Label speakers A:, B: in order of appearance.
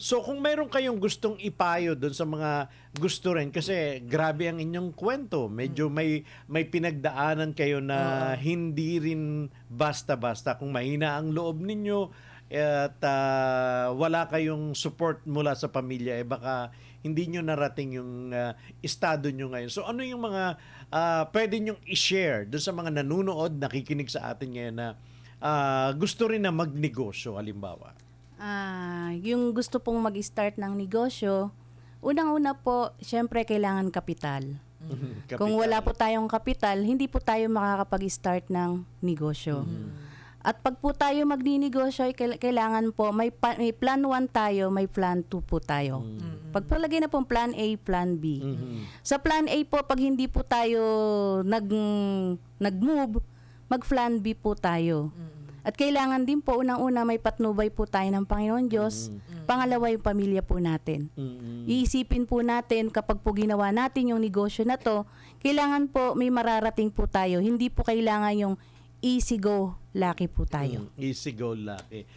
A: So kung meron kayong gustong ipayo doon sa mga gusto rin kasi grabe ang inyong kwento. Medyo may may pinagdaanan kayo na hindi rin basta-basta kung mahina ang loob ninyo at ah, wala kayong support mula sa pamilya eh baka hindi nyo narating yung ah, estado nyo ngayon. So ano yung mga ah, pwede nyong i-share doon sa mga nanonood, nakikinig sa atin ngayon na ah, gusto rin na magnegosyo halimbawa?
B: Ah, yung gusto pong mag-start ng negosyo, unang-una po, syempre kailangan kapital. Kung wala po tayong kapital, hindi po tayo makakapag-start ng negosyo. At pag po tayo magninegosyo, kailangan po, may, pa- may plan 1 tayo, may plan 2 po tayo. Pag palagay na pong plan A, plan B.
A: Mhm.
B: Sa plan A po, pag hindi po tayo nag, nag-move, mag-plan B po tayo. At kailangan din po, unang-una, may patnubay po tayo ng Panginoon Diyos. Pangalawa, yung pamilya po natin.
A: Mhm.
B: Iisipin po natin kapag po ginawa natin yung negosyo na to, kailangan po may mararating po tayo. Hindi po kailangan yung easy go, lucky po tayo.
A: Mm, easy go lucky.